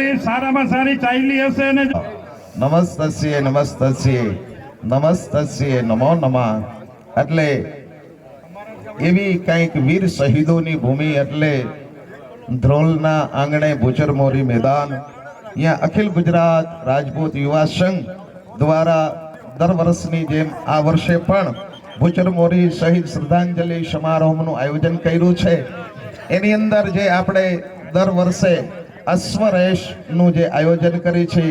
તમારી સારામાં સારી ચાલી હશે ને નમસ્તસ્ય નમસ્તસ્ય નમસ્તસ્ય, નમો નમા. એટલે એવી કંઈક વીર શહીદોની ભૂમિ એટલે ધ્રોલના આંગણે ભૂચરમોરી મેદાન અહીંયા અખિલ ગુજરાત રાજપૂત યુવા સંઘ દ્વારા દર વર્ષની જેમ આ વર્ષે પણ ભૂચરમોરી શહીદ શ્રદ્ધાંજલિ સમારોહનું આયોજન કર્યું છે. એની અંદર જે આપણે દર વર્ષે અશ્વરેશનું જે આયોજન કરી છે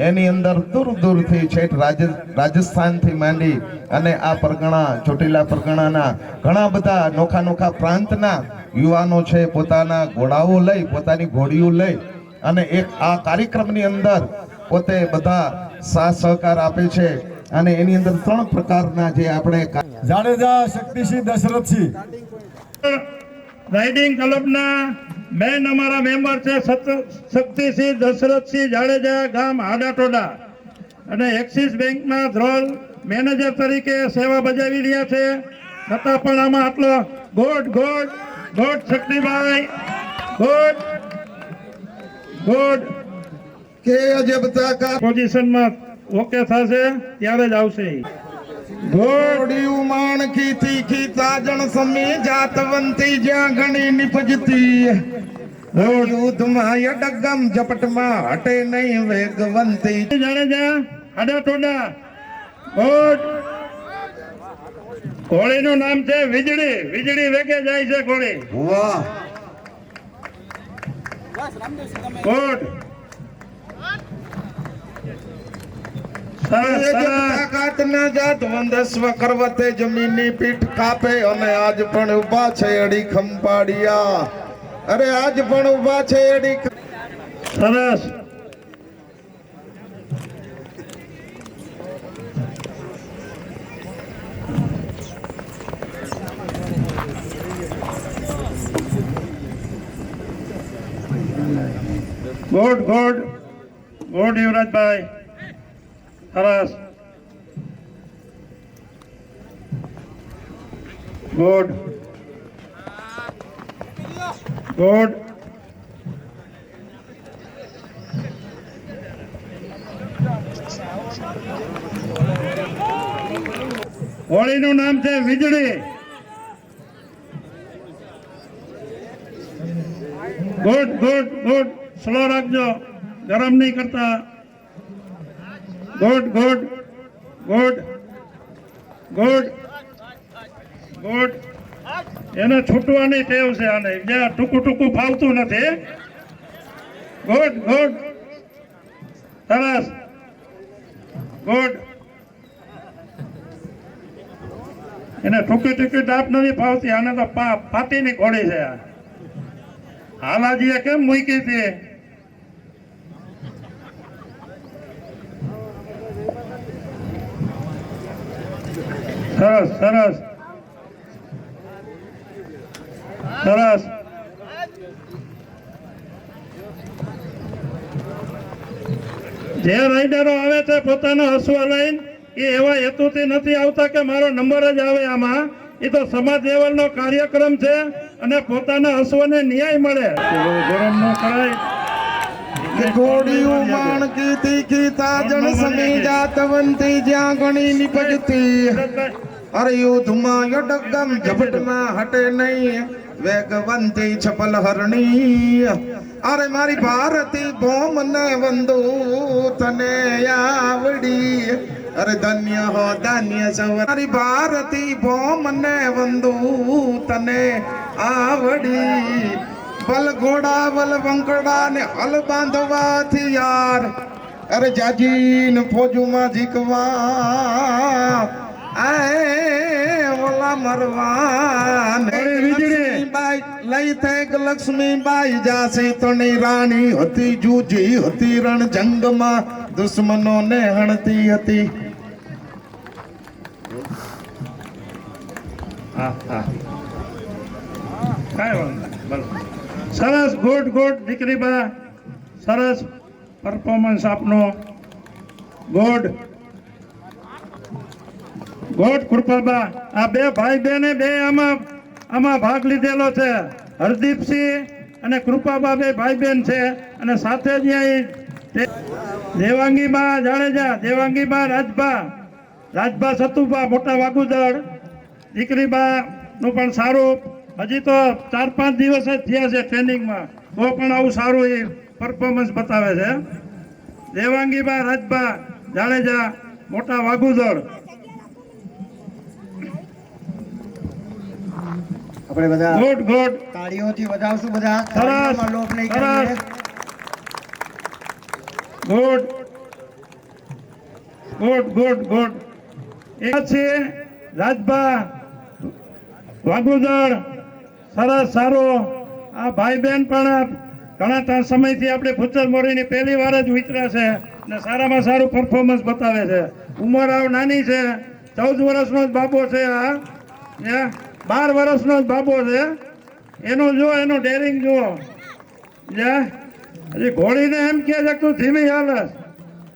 એની અંદર દૂર દૂરથી છેક રાજ રાજસ્થાનથી માંડી અને આ પરગણા ચોટીલા પરગણાના ઘણા બધા નોખા નોખા પ્રાંતના યુવાનો છે પોતાના ઘોડાઓ લઈ પોતાની ઘોડીઓ લઈ અને એક આ કાર્યક્રમની અંદર પોતે બધા સાથ સહકાર આપે છે અને એની અંદર ત્રણ પ્રકારના જે આપણે જાડેજા શક્તિસિંહ દશરથસિંહ. રાઇડિંગ ક્લબના મેન અમારા મેમ્બર છે શક્તિસિંહ દશરથસિંહ જાડેજા ગામ હાડાટોડા અને એક્સિસ બેંકના ધ્રોલ મેનેજર તરીકે સેવા બજાવી રહ્યા છે. છતાં પણ આમાં આટલો good good good Shaktibhai good good કે આજે બધા પોઝિશનમાં ઓકે થશે ત્યારે જ આવશે. ઘોડિયું માણકી તીખી તાજણ સમી જાતવંતી જ્યાં ઘણી નિપજતી. યુદ્ધમાં યડગમ ઝપટમાં હટે નહીં વેગવંતી. જાડેજા આડા ટોડા. ગોડ ઘોડીનું નામ છે વીજળી. વીજળી વેગે જાય છે ઘોડી. વાહ. ગોડ તાકાત જાત વંદસ્વ કરવતે જમીનની પીઠ કાપે અને આજ પણ ઊભા છે અડી ખંપાડિયા. અરે આજ પણ ઊભા છે અડી સરસ. Good good. ગુડ યુવરાજભાઈ. સરસ. ગુડ ગુડ હોળીનું નામ છે વીજળી. ગુડ ગુડ ગુડ સ્લો રાખજો. ગરમ નહીં કરતા. Good good good good good એને છૂટવાની ટેવ છે આને. જ્યાં ટૂંકું ટૂંકું ફાવતું નથી ગુડ ગુડ સરસ. ગુડ એને ટૂંકી ટૂંકી દાંત નથી ફાવતી, આને તો પા પાતીની ઘોડી છે આ. હાલાજીએ કેમ મૂકી હતી સરસ સરસ. સરસ. જે રાઈડરો આવે છે પોતાના હસવા લઈને એ એવા હેતુથી નથી આવતા કે મારો નંબર જ આવે આમાં. એ તો સમાજ લેવલનો કાર્યક્રમ છે અને પોતાના હસવાને ન્યાય મળે. ગરમ ન કરાય. ઘોડિયું માણકી તીખી તાજણ સમી જાતવંતી જ્યાં ઘણી નિપજતી. અરે યુદ્ધમાં યડગમ ઝપટમાં હટે નહીં. વેગવંતી છપલ હરણી. અરે મારી ભારતી બોમ ને વંદુ તને આવડી. અરે ધન્ય હો, ધન્ય મારી ભારતી બોમ ને વંદુ તને આવડી. બલ ઘોડા બલ વંકડા ને હલ બાંધવાથી યાર. અરે જાજીન ફોજુમાં જીકવા ઓલા મરવાન લક્ષ્મીબાઈ બાઈ લઈ થેક લક્ષ્મીબાઈ, જાસી તણી રાણી હતી, જૂજી હતી, રણ જંગમાં દુશ્મનોને હણતી હતી. સરસ ગુડ ગુડ દીકરી બા, સરસ પરફોર્મન્સ આપનો. ગુડ ગુડ કૃપાબા, આ બે ભાઈ બહેને બે આમાં આમાં ભાગ લીધેલો છે. હરદીપસિંહ અને કૃપાબા બે ભાઈ બહેન છે. અને સાથે જ અહીં દેવાંગીબા જાડેજા, દેવાંગીબા રાજભા રાજભા સતુભા, મોટા વાગુદળ દીકરીબાનું પણ સારું. હજી તો ચાર પાંચ દિવસ જ થયા છે ટ્રેનિંગમાં. તો પણ આવું સારું એ પરફોર્મન્સ બતાવે છે. દેવાંગીબા, રાજભા, જાડેજા, મોટા વાગુદળ આપણે બધા ગુડ ગુડ. તાળીઓથી વધાવશું બધા. સરસ લોક નહીં સરસ. ગુડ. Good good good. એક છે રાજભા વાગુદળ સરસ સારો. આ ભાઈ બહેન પણ ઘણા ત્રણ સમયથી આપણે ભૂચર મોરીની પહેલી વાર જ વિતરા છે ને સારામાં સારું પરફોર્મન્સ બતાવે છે. ઉંમર આવ નાની છે. ચૌદ વર્ષનો જ બાબો છે આ? બાર વર્ષનો જ બાબો છે. એનું જો એનું ડેરિંગ જુઓ. જે હજી ઘોડીને એમ કહે છે તું ધીમી હાલસ.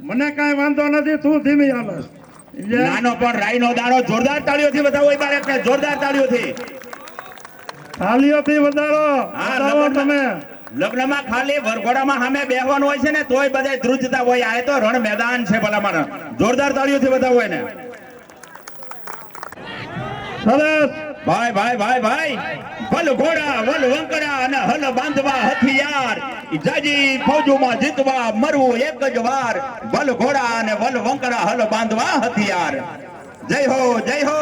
મને કાંઈ વાંધો નથી તું ધીમી હાલસ. નાનો પણ રાઈનો દાડો જોરદાર તાળીઓથી બતાવો એ બાળકને જોરદાર તાળીઓથી. તાળીઓથી વધારો. હા, વધારો તમે. લગ્નમાં ખાલી વરઘોડામાં સામે બેહવાનું હોય છે ને તોય બધા ધ્રુજતા હોય. આ તો રણ મેદાન છે ભલામણ. જોરદાર તાળીઓથી બતાવો એને. સરસ. ભાઈ ભાઈ ભાઈ ભાઈ. ભલ ઘોડા વલ વંકડા અને હલ બાંધવા હથિયાર. જાજી ફોજોમાં જીતવા મરવું એક જ વાર. ભલ ઘોડા અને વલ વંકડા હલ બાંધવા હથિયાર. જય હો જય હો.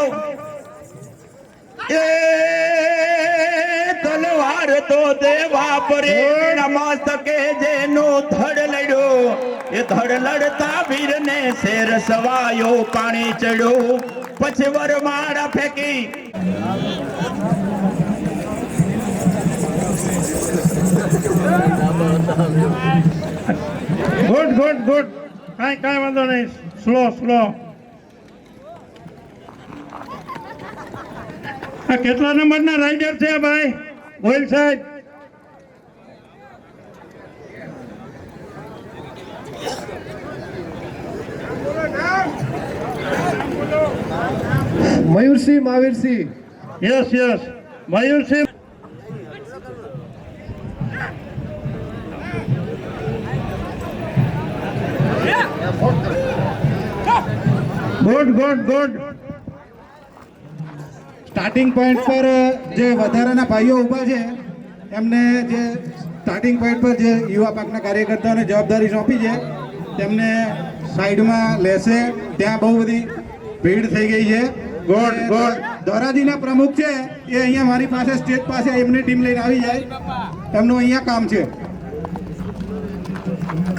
એ તલવાર તો દેવા પરે નમસ્તકે જેનું ધડ લડ્યો. એ ધડ લડતા વીરને શેર સવાયો પાણી ચડ્યો. પછી વરમાળા ફેંકી. Good good good. કાંઈ કાંઈ વાંધો નહીં. Slow slow. કેટલા નંબરના રાઇડર છે ભાઈ? ગોયલ સાહેબ. Mayursinh Mahavirsinh. Yes yes Mayursinh. Good good good starting point પર જે વધારાના ભાઈઓ ઊભા છે એમને જે સ્ટાર્ટિંગ પોઈન્ટ પર જે યુવા પાકના કાર્યકર્તાઓને જવાબદારી સોંપી છે તેમને સાઈડમાં લેશે. ત્યાં બહુ બધી ભીડ થઈ ગઈ છે. ગોડ ગોડ ધોરાજીના પ્રમુખ છે એ અહીંયા મારી પાસે સ્ટેજ પાસે એમની ટીમ લઈને આવી જાય. એમનું અહીંયા કામ છે.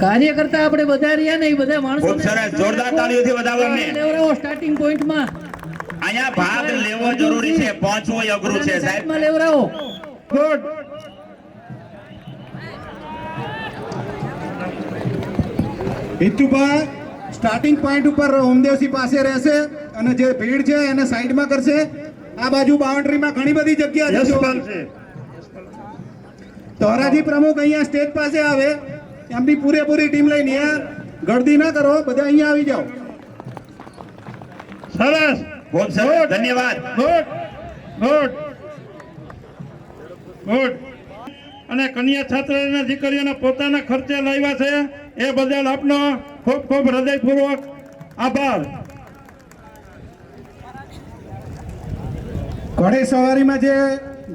કાર્યકર્તા આપણે બધા રહ્યા ને એ બધા માણસો જોરદાર તાળીઓથી વધાવવા સ્ટાર્ટિંગ પોઈન્ટમાં અહીંયા ભાગ લેવો જરૂરી છે. પહોંચવું અઘરું છે સાહેબ. લેવડાવો. ગુડ હિતુભા સ્ટાર્ટિંગ પોઈન્ટ ઉપર ઓમદેવસિંહ પાસે રહેશે અને જે ભીડ છે એને સાઈડમાં કરશે. આ બાજુ બાઉન્ડ્રીમાં ઘણી બધી જગ્યા છે. જોવાની. પ્રમુખ અહીંયા સ્ટેજ પાસે આવે. એમની પૂરેપૂરી ટીમ લઈને ગળદી ના કરો બધા અહીંયા આવી જાઓ. સરસ. સરસ ધન્યવાદ ગુડ ગુડ ગુડ અને કન્યા છાત્રની દીકરીઓને પોતાના ખર્ચે લાવ્યા છે. એ બદલ આપનો ખૂબ ખૂબ હૃદયપૂર્વક આભાર. ઘોડે સવારીમાં જે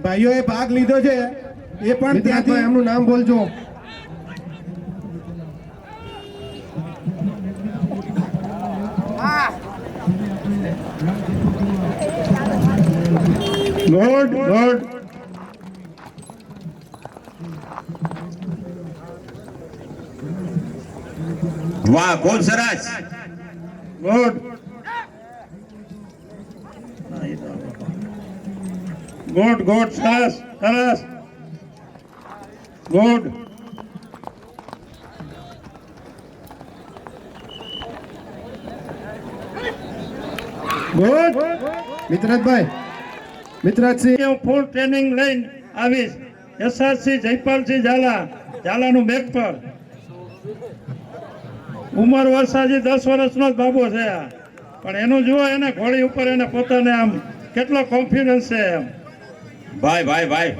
ભાઈઓએ ભાગ લીધો છે એ પણ ત્યાંથી એમનું નામ બોલજો. ગુડ ગુડ વાહ ખૂબ સરસ ગુડ ગુડ ગુડ સરસ સરસ ગુડ ગુડ મિત્રતભાઈ મિત્રતસિંહ હું ફૂલ ટ્રેનિંગ લઈને આવીશ. એસઆરસી જયપાલસિંહ ઝાલા ઝાલાનું બેગ ઉંમર વર્ષાજી દસ વર્ષનો જ બાબો છે આ. પણ એનું જુઓ એને ઘોડી ઉપર એને પોતાને આમ કેટલો કોન્ફિડન્સ છે એમ. ભાઈ ભાઈ ભાઈ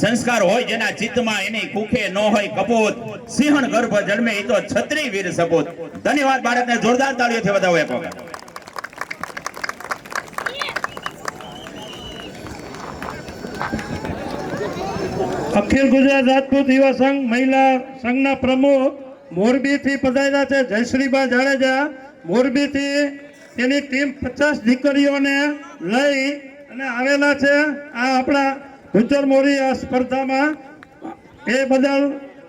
સંસ્કાર હોય જેના ચિત્તમાં એની કુખે ન હોય કપૂત સિંહણ ગર્ભ જન્મે એ તો છત્રી વીર સપૂત. ધન્યવાદ બાળકને જોરદાર તાળીઓથી વધાવો એક વખત. અખિલ ગુજરાત રાજપૂત યુવા સંઘ મહિલા સંઘના પ્રમુખ મોરબીથી પધાર્યા છે જયશ્રીબા જાડેજા. મોરબીથી તેની ટીમ પચાસ દીકરીઓને લઈ અને આવેલા છે આ આપણા ભૂચર મોરી આ સ્પર્ધામાં. એ બદલ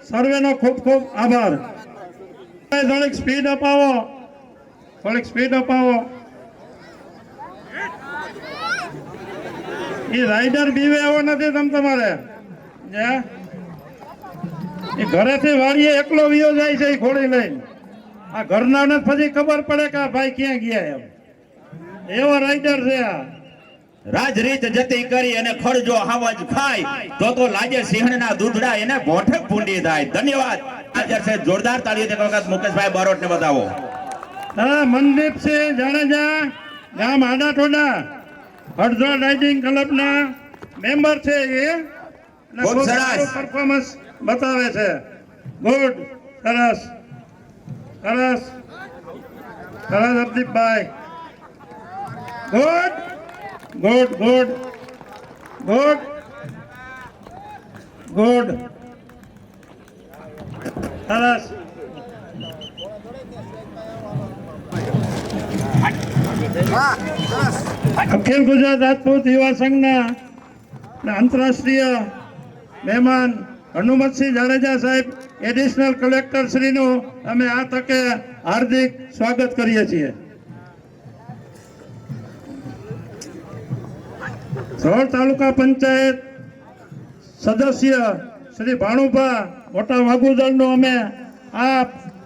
સર્વેનો ખૂબ ખૂબ આભાર. થોડીક સ્પીડ અપાવો. થોડીક સ્પીડ અપાવો. એ રાઈડર બીવે એવો નથી તમ તમારે. એ ઘરેથી વાળીએ એકલો વિયો જાય છે એ ઘોડી લઈને. આ ઘરનાને પછી ખબર પડે કે આ ભાઈ ક્યાં ગયા એમ. એવો રાઈડર છે આ. રાજરીત જતી કરી અને ખરજો હાવજ ખાય. તો તો લાગે સિંહણના દૂધડા એને ભોઠે પૂંડી થાય. ધન્યવાદ. હાજર છે જોરદાર તાળી એક વખત મુકેશભાઈ બારોટને બતાવો. હા મનદીપસિંહ જાડેજા ગામ આડાટોડા હળદોળ રાઇડિંગ ક્લબના મેમ્બર છે એ. સરસ. પરફોર્મન્સ બતાવે છે. ગુડ સરસ સરસ સરસ Hardeepbhai. Good good good good good સરસ અખિલ ગુજરાત રાજપૂત યુવા સંઘના અને આંતરરાષ્ટ્રીય મહેમાન હનુમતસિંહ જાડેજા સાહેબ એડિશનલ કલેક્ટર શ્રીનું અમે આ તકે હાર્દિક સ્વાગત કરીએ છીએ. ધ્રોળ તાલુકા પંચાયત સદસ્ય શ્રી ભાણુભા મોટા વાગુદળનું અમે આ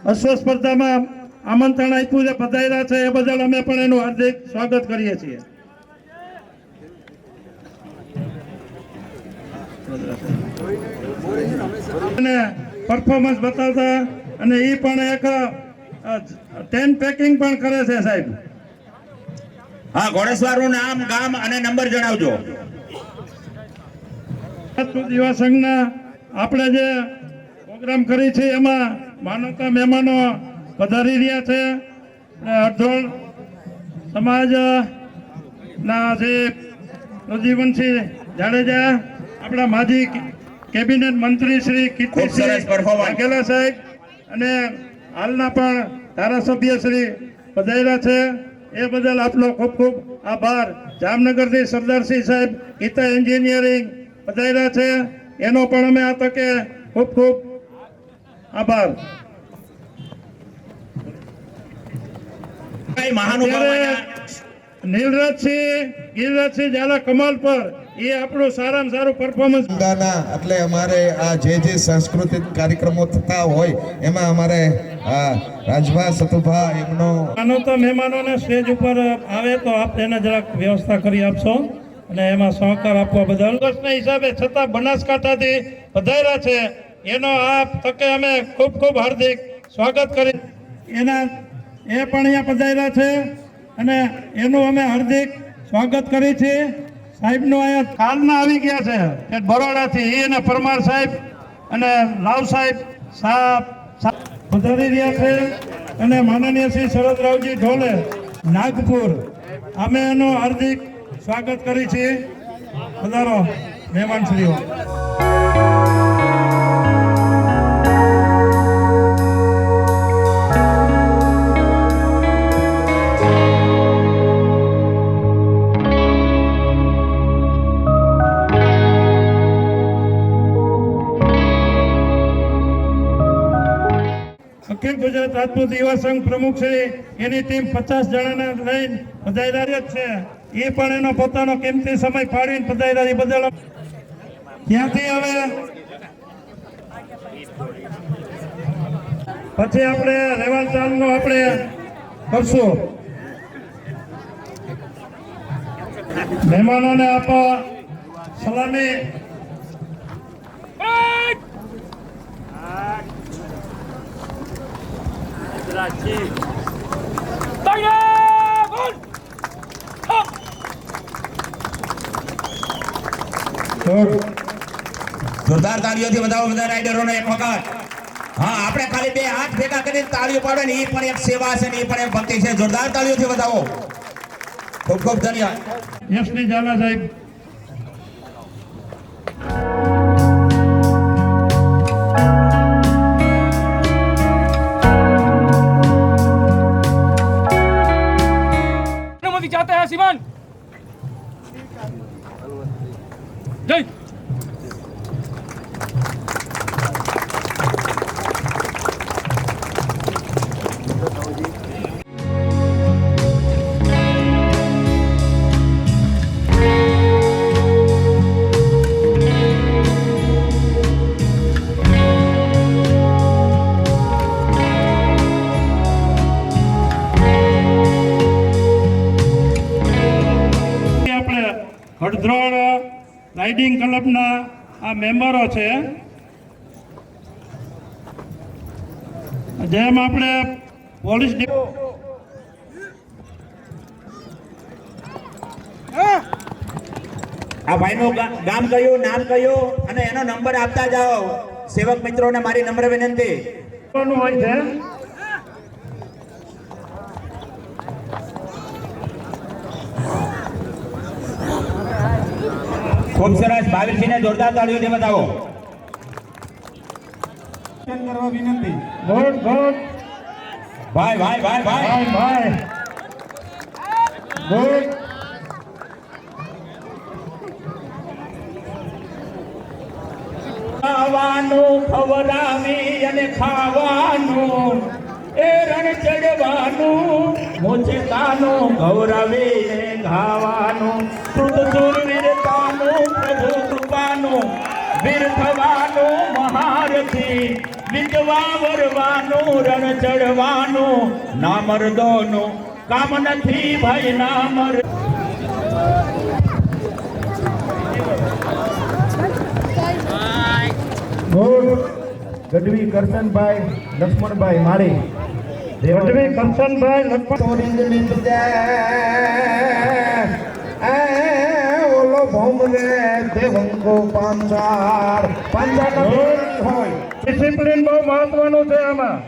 અશ્વ સ્પર્ધામાં આમંત્રણ આપ્યું છે, પધાર્યા છે, એ બદલ અમે પણ એનું હાર્દિક સ્વાગત કરીએ છીએ. અને પરફોર્મન્સ બતાવતા અને એ પણ એક ટેન પેકિંગ પણ કરે છે સાહેબ. હા ઘોડેશ્વરનું નામ ગામ અને નંબર જણાવજો. યુવા સંઘના આપણે જે પ્રોગ્રામ કરી છે એમાં માનવતા મહેમાનો પધારી રહ્યા છે. અડધોળ સમાજના જે રજીવનસિંહ જાડેજા આપણા માજી કેબિનેટ મંત્રી શ્રી કીર્તિસિંહ. વાઘેલા સાહેબ અને હાલના પણ ધારાસભ્ય શ્રી પધાર્યા છે. એ બદલ આપનો ખૂબ ખૂબ આભાર. જામનગરથી સરદારસિંહ સાહેબ ગીતા એન્જિનિયરિંગ પધાર્યા છે. એનો પણ અમે આ તકે ખૂબ ખૂબ આભાર. ભાઈ મહાનુભાવોના નીલરાજસિંહ ગિરિરાજસિંહ ઝાલા કમાલ પર એ આપણું સારામાં સારું પરફોર્મન્સ ગાના એટલે અમારે આ જે જે સાંસ્કૃતિક કાર્યક્રમો થતા હોય એમાં અમારે આ રાજભા સતુભા એમનો આનો તો મહેમાનોને સ્ટેજ ઉપર આવે તો આપ તેને જરાક વ્યવસ્થા કરી આપશો અને એમાં સહકાર આપવા બદલ. વર્ષના હિસાબે છતાં બનાસકાંઠાથી પધાર્યા છે. એનો આ તકે અમે ખૂબ ખૂબ હાર્દિક સ્વાગત કરી એના એ પણ અહીંયા પધાર્યા છે અને એનું અમે હાર્દિક સ્વાગત કરી છે. સાહેબનું અહીંયા કાલના આવી ગયા છે. કે બરોડાથી એ અને પરમાર સાહેબ અને રાવ સાહેબ સાહેબ પધારી રહ્યા છે. અને માનનીય શ્રી શરદરાવજી ઢોલે, નાગપુર, અમે એનું હાર્દિક સ્વાગત કરી છીએ. પધારો, મહેમાનશ્રીઓ. ગુજરાત રાજપૂત યુવા સંઘ પ્રમુખ છે. એની ટીમ પચાસ જણાને લઈને પધાર્યા જ છે. એ પણ એનો પોતાનો કિંમતી સમય ફાળવીને પધાર્યા એ બદલ ત્યાંથી હવે પછી આપણે રેવાલ ચાલનું આપણે કરશું. મહેમાનોને આપવા સલામી. જોરદાર તાળીઓથી વધાવો બધા રાઈડરોને એક વખત. હા આપણે ખાલી બે હાથ ભેગા કરીને તાળીઓ પાડે ને એ પણ એક સેવા છે ને એ પણ એક ભક્તિ છે. જોરદાર તાળીઓથી વધાવો. ખૂબ ખૂબ ધન્યવાદ. યશની ઝાલા સાહેબ. अनुमति चाहते हैं सीमान जय હળદ્રોળ રાઇડિંગ ક્લબના આ મેમ્બરો છે. જેમ આપણે પોલીસ આ ભાઈનું ગામ કયું નામ કયું અને એનો નંબર આપતા જાઓ. સેવક મિત્રોને મારી નમ્ર વિનંતી. હોય છે. ખૂબ સરસ. ભાવિકજીને જોરદાર તાળીઓથી બતાવો કરવા વિનંતી. ગુડ ગુડ ભાઈ ભાઈ ભાઈ ભાઈ. ભાઈ ભાઈ. ગુડ ખાવાનું ખવડાવી અને ખાવાનું. એ રણ ચડવાનું મોચેતાનું ગૌરવીને ગાવાનું. શુદ્ધ સુરવીરતાનું પ્રભુ કૃપાનું વીર થવાનું મહારથી વિધવા વરવાનું રણ ચડવાનું નામર્દોનું કામ નથી ભાઈ નામર ગઢવી કરશનભાઈ લક્ષ્મણભાઈ માળી. ગઢવી કરશનભાઈ લખપત ભોમને દેવંગો પાંચાળ પાંચાળ હોય. ડિસિપ્લિન બહુ મહત્વનું છે આમાં.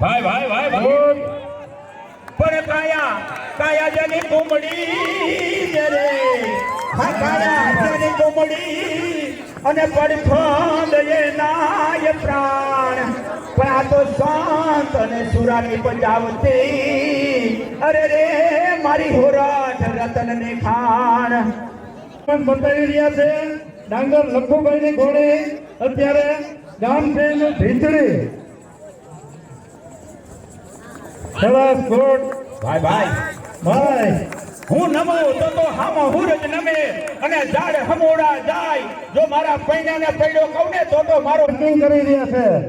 ભાઈ ભાઈ ભાઈ ભાઈ. પણ કાયા કાયા જેની કુમડી રે. હા કાયા જેની કુમડી અને પડખંડ એ નાય પ્રાણ. પણ આ તો શાંત અને સુરાની પંજાબ અરે રે મારી રતન ને ખાણ. પણ બતાવી રહ્યા છે ડાંગર લખુભાઈ ની ઘોડે અત્યારે ગામ છે એનું ભીતડી. સરસ ગુડ ભાઈ ભાઈ. ભાઈ. હું નમો તો તો હામો હુરજ નમે. અને ઝાડ હમોડા જાય. જો મારા પૈણાને પૈડો કહું ને તો તો મારો માર્કિંગ કરી રહ્યા છે.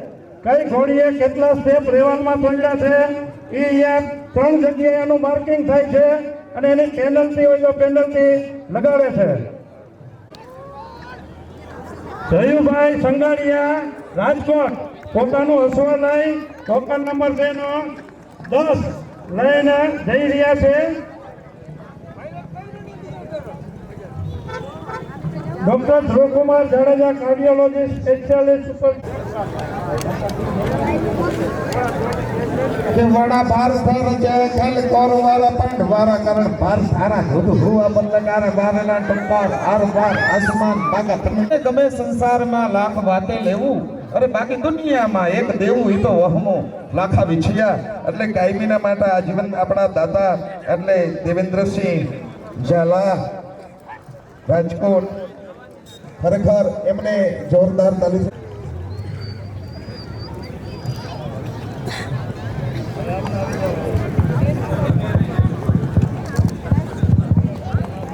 કઈ ઘોડીએ કેટલા સ્ટેપ રેવાનમાં પડ્યા છે? એ ત્રણ જગ્યાએ એનું માર્કિંગ થાય છે. અને એની પેનલ્ટી હોય તો પેનલ્ટી લગાડે છે. જયુભાઈ સંગાડિયા, રાજકોટ. પોતાનું હસવા લઈ ટોકન નંબર છે નો દસ લઈને જઈ રહ્યા છે. Doctor Dhruvkumar Jadeja cardiology specialist super વડા બાર સર જાય ખાલી કોરો વાળા પણ વારા કારણ બાર સારા ધૂધ હુવા બંદકાર બારના ટંકાર હાર બાર આસમાન બાગા. તમને ગમે સંસારમાં લાખ વાતે લેવું, અરે બાકી દુનિયામાં એક દેવું એ તો વહમો લાખા વિછિયા એટલે કાયમીના માટે આજીવન આપણા દાદા એટલે દેવેન્દ્રસિંહ ઝાલા, રાજકોટ, ખરેખર એમને જોરદાર તાલી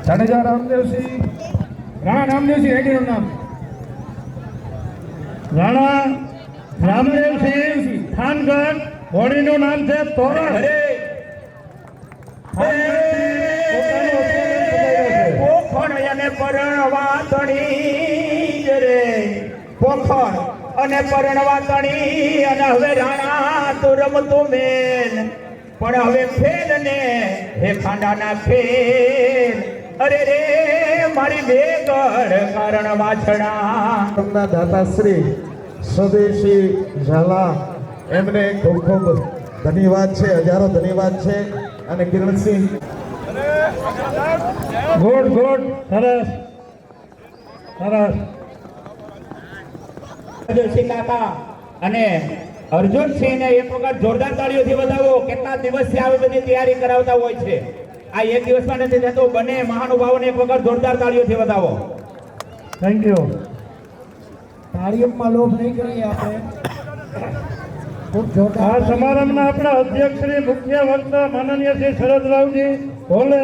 જાડેજા રામદેવસિંહ રાણા રામદેવસિંહ રેડીનું નામ. રાણા રામદેવસિંહ થાનગઢ ઘોડીનું નામ છે તોરણ. હરે. પોખણ અને પરણવા તણી રે. પોખણ અને પરણવા તણી અને હવે રાણા તો રમતું મેલ. પણ હવે ફેલ ને હે ખાંડાના ફેલ. અરે રે મારી બેગડ કારણ વાછડા તેમના દાતાશ્રી સ્વદેશી ઝાલા એમને ખૂબ ખૂબ ધન્યવાદ છે હજારો ધન્યવાદ છે અને કિરણસિંહ. ગુડ ગુડ સરસ સરસ. જોશી કાકા અને અર્જુનસિંહને એક વખત જોરદાર તાળીઓથી બતાવો કેટલા દિવસથી આવી બધી તૈયારી કરાવતા હોય છે? આ એક દિવસમાં નથી થતું બંને મહાનુભાવોને એક વખત જોરદાર તાળીઓથી વધાવો. થેન્ક યુ તાળીઓમાં લોભ નહીં કરીએ આપણે. ખૂબ આ સમારંભના આપણા અધ્યક્ષ શ્રી મુખ્ય વક્તા માનનીય શ્રી શરદરાવજી ભોલે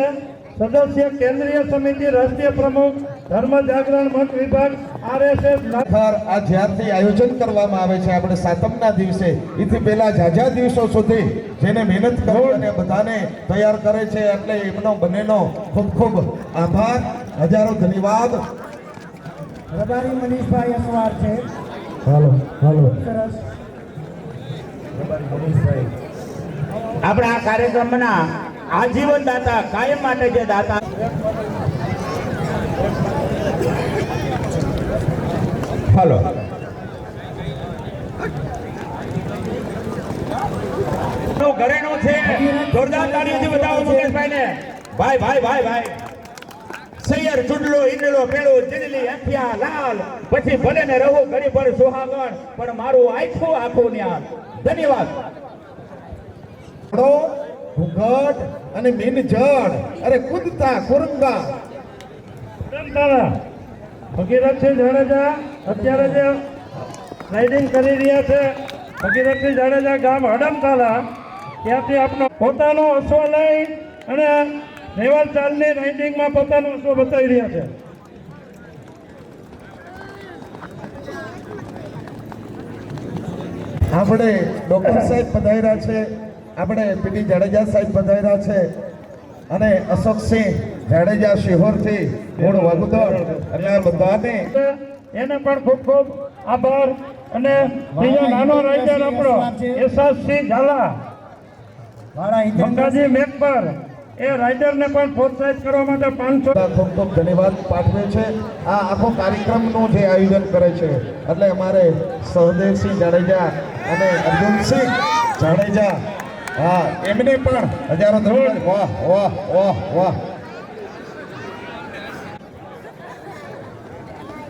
સદસ્ય કેન્દ્રીય સમિતિ રાષ્ટ્રીય પ્રમુખ ધર્મ જાગરણ મત વિભાગ આરએસએસ આ જ્યારથી આયોજન કરવામાં આવે છે આપણે સાતમના દિવસે એથી પહેલા ઝાઝા દિવસો સુધી જેને મહેનત કરો અને બધાને તૈયાર કરે છે એટલે એમનો બંનેનો ખૂબ ખૂબ આભાર હજારો ધન્યવાદ. રબારી મનીષભાઈ અસવાર છે. હાલો હાલો. સરસ. આપણા આ કાર્યક્રમના આજીવન દાતા કાયમ માટે જે દાતા હલો નો ઘરેણો છે. જોરદાર તાળીઓથી બતાવો મુકેશભાઈને. ભાઈ ભાઈ ભાઈ ભાઈ. સૈયર ચુડલો ઈંડલો પેલો ચીડલી અંથિયા લાલ. પછી ભલે ને રહો ઘડી પર સુહાગણ પણ મારું આખું આખું ન્યાલ ધન્યવાદ. ઘૂંઘટ અને મીન જળ. અરે કુદતા કુરંગા. ભગીરથ છે જાડેજા. અત્યારે જે રાઇડિંગ કરી રહ્યા છે ભગીરથસિંહ જાડેજા ગામ હડમતાલા, ત્યાંથી આપનો પોતાનો અશ્વ લઈ અને રેવલ ચાલની રાઇડિંગમાં પોતાનો અશ્વ બતાવી રહ્યા છે. આપણે ડોક્ટર સાહેબ પધાર્યા છે, આપણે પીટી જાડેજા સાહેબ પધાર્યા છે, અને અશોકસિંહ જાડેજા શિહોરથી મૂળ વાગુદર અને આ બધાને એને પણ ખૂબ ખૂબ આભાર. અને બીજો નાનો રાઇડર આપણો યશસ્સિંહ ઝાલા. મારા મેકપર એ રાઇડરને પણ પ્રોત્સાહિત કરવા માટે પાંચસો ખૂબ ખૂબ ધન્યવાદ પાઠવે છે. આ આખો કાર્યક્રમનું જે આયોજન કરે છે એટલે અમારે સહદેવસિંહ જાડેજા અને અર્જુનસિંહ જાડેજા હા એમને પણ હજારો ધન્યવાદ. વાહ વાહ વાહ વાહ.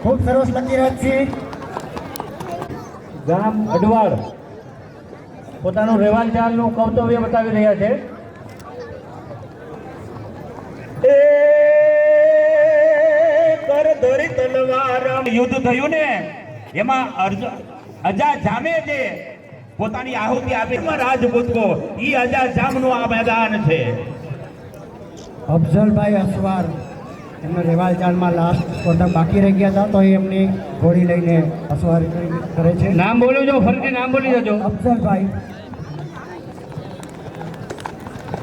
ખૂબ સરસ લકીરતસિંહ ગામ અડવાળ પોતાનું રહેવાન ચાલનું કર્તવ્ય બતાવી રહ્યા છે. એ કર ધરી તલવાર યુદ્ધ થયું ને, એમાં અર્જુન અજા જામે છે. પોતાની આહુતિ આપી. રાજપૂત કો ઈ અજા જામનું આ મેદાન છે. અફઝલભાઈ અસવાર એમને રેવાલ ચાલમાં લાસ્ટ સ્પર્ધા બાકી રહી ગયા હતા તો એ એમની ઘોડી લઈને અસવારી કરે છે. નામ બોલો જો ફરીથી નામ બોલી જજો અફઝલભાઈ.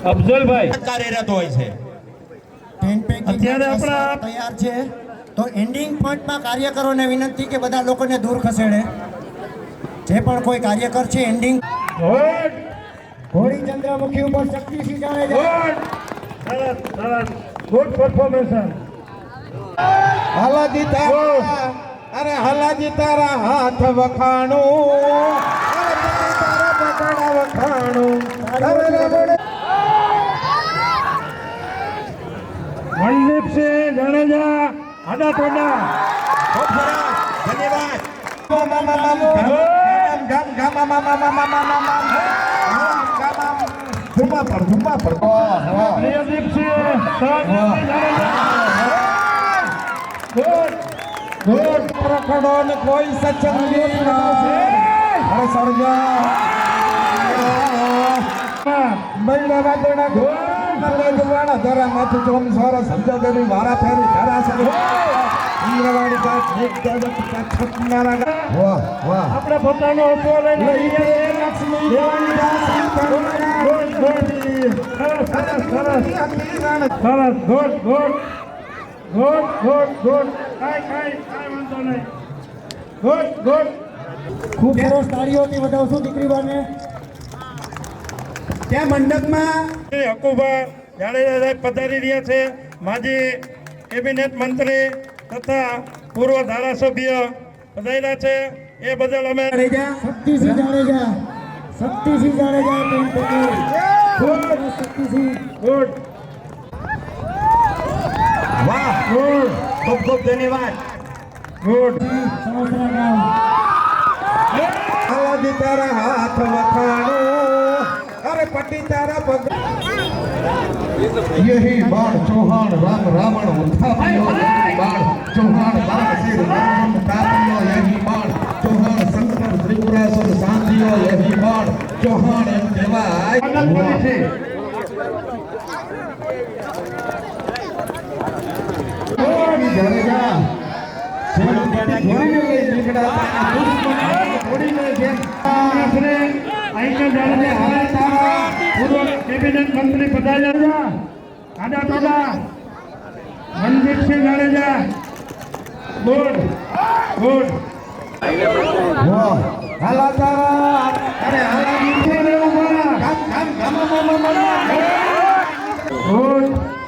અફઝલભાઈ. કાર્યરત હોય છે. અત્યારે આપણા- તૈયાર છે. તો એન્ડિંગ પોઈન્ટમાં કાર્યકરોને વિનંતી કે બધા લોકોને દૂર ખસેડે. જે પણ કોઈ કાર્યકર છે એન્ડિંગ ઘોડી ચંદ્રમુખી ઉપર શક્તિ સિંહ જાણે સરસ સરસ. ગુડ પરફોર્મેશન હાલાજી તારા અરે હલાજી તારા હાથ વખાણું તારા બટાડા વખાણું મનદીપસિંહ જાડેજા આડા ટોડા ધન્યવાદ ધુમા પર ધુમા પર પ્રિયદીપસિંહ ગુડ રખડો ને કોઈ સચંદી અરે સળજા બૈડા વાદળા ગોળ જવાના ધરા માથું ચોમ સોર સમજા દેવી મારા ફેરી ધરા સરી ઇન્દ્રવાણી કા એક જગત કા છપનારા ગા વાહ વાહ આપણે પોતાનો અશ્વ લઈને અહીંયા લક્ષ્મી દેવાની ગુડ ગુડ સરસ સરસ સરસ સરસ good good good good good કાઈ કાઈ કાઈ વાંધો નહીં. ગુડ ગુડ ખૂબ સરસ તાળીઓથી વધાવશું દીકરીઓને ત્યાં મંડપમાં હકુભા જાડેજા સાહેબ પધારી રહ્યા છે. માજી કેબિનેટ મંત્રી તથા પૂર્વ ધારાસભ્ય પધારેલા છે. એ બદલ અમે શક્તિસિંહ જાડેજા શક્તિસિંહ જાડેજા શક્તિસિંહ ગુડ વાહ ખૂબ ખૂબ ધન્યવાદ. ગુડ. તારા હાથ વખાણો. અરે પટી તારા પગ યહી બાળ ચૌહાણ, રામ રાવણ ઉત્થાપ્યો બાળ ચૌહાણ બાણ સિર રામ તાપ્યો યહી બાળ ચૌહાણ, શંકર, ત્રિપુરાસુર સાંધ્યો યહી બાળ ચૌહાણ એમ કહેવાય જાડેજા છોડીને લઈ નીકળ્યા છોડીને જેમ આપણે આઈકા જાડેજા હારે તારા પૂર્વ કેબિનેટ મંત્રી પધાર્યા આડા ટોડા મનજીતસિંહ જાડેજા ગુડ ગુડ હાલા તારા અરે હાલા નીચે રે ઊભા કામ કામ કામ ગુડ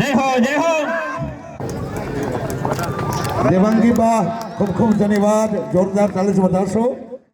જય હો જય હો. દેવાંગી બા ખૂબ ખૂબ ધન્યવાદ. જોરદાર ચાલીસ વધારશો.